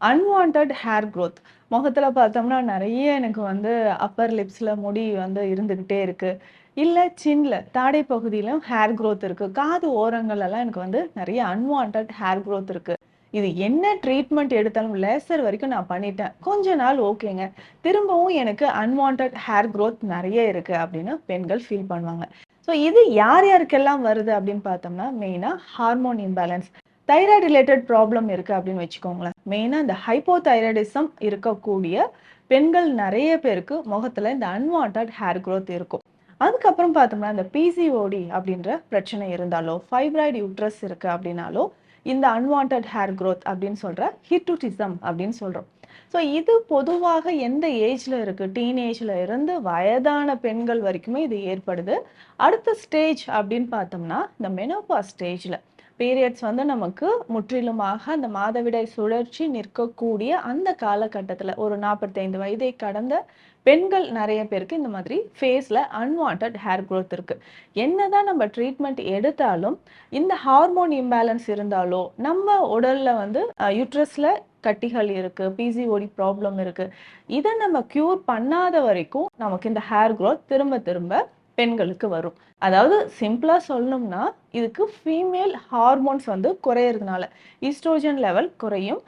Unwanted hair growth முகத்தில் பார்த்தோம்னா நிறைய எனக்கு வந்து அப்பர் லிப்ஸில் முடி வந்து இருந்துக்கிட்டே இருக்குது இல்லை சின்ல தாடை பகுதியிலும் ஹேர் க்ரோத் இருக்குது காது ஓரங்கள் எல்லாம் எனக்கு வந்து நிறைய அன்வான்ட் ஹேர் க்ரோத் இருக்குது இது என்ன ட்ரீட்மெண்ட் எடுத்தாலும் லேசர் வரைக்கும் நான் பண்ணிட்டேன். கொஞ்ச நாள் ஓகேங்க. திரும்பவும் எனக்கு அன்வான்ட் ஹேர் க்ரோத் நிறைய இருக்குது அப்படின்னு பெண்கள் ஃபீல் பண்ணுவாங்க. ஸோ இது யார் யாருக்கெல்லாம் வருது அப்படின்னு பார்த்தோம்னா மெயினாக hormone imbalance thyroid related problem இருக்குது அப்படின்னு வச்சுக்கோங்களேன். மெயினாக இந்த ஹைப்போதைராய்டிசம் இருக்கக்கூடிய பெண்கள் நிறைய பேருக்கு முகத்தில் இந்த அன்வான்ட் ஹேர் க்ரோத் இருக்கும். அதுக்கப்புறம் பார்த்தோம்னா இந்த பிசிஓடி அப்படின்ற பிரச்சனை இருந்தாலோ ஃபைப்ராய்டு யூட்ரஸ் இருக்கு அப்படின்னாலோ இந்த அன்வான்ட் ஹேர் க்ரோத் அப்படின்னு சொல்ற ஹிட்டுட்டிசம் அப்படின்னு சொல்றோம். ஸோ இது பொதுவாக எந்த ஏஜ்ல இருக்கு? டீனேஜில் இருந்து வயதான பெண்கள் வரைக்குமே இது ஏற்படுது. அடுத்த ஸ்டேஜ் அப்படின்னு பார்த்தோம்னா இந்த மெனோபா ஸ்டேஜில் பீரியட்ஸ் வந்து நமக்கு முற்றிலுமாக அந்த மாதவிடாய் சுழற்சி நிற்கக்கூடிய அந்த காலகட்டத்தில் ஒரு நாற்பத்தைந்து வயதை கடந்த பெண்கள் நிறைய பேருக்கு இந்த மாதிரி ஃபேஸில் அன்வான்ட் ஹேர் க்ரோத் இருக்குது என்னதான் நம்ம ட்ரீட்மெண்ட் எடுத்தாலும் இந்த ஹார்மோன் இம்பேலன்ஸ் இருந்தாலோ நம்ம உடலில் வந்து யூட்ரஸில் கட்டிகள் இருக்குது பிசிஓடி ப்ராப்ளம் இருக்குது இதை நம்ம க்யூர் பண்ணாத வரைக்கும் நமக்கு இந்த ஹேர் க்ரோத் திரும்ப திரும்ப பெண்களுக்கு வரும். அதாவது சிம்பிளா சொல்லணும்னா இதுக்கு ஃபீமேல் ஹார்மோன்ஸ் வந்து குறையிறதுனால ஈஸ்ட்ரோஜன் லெவல் குறையும்.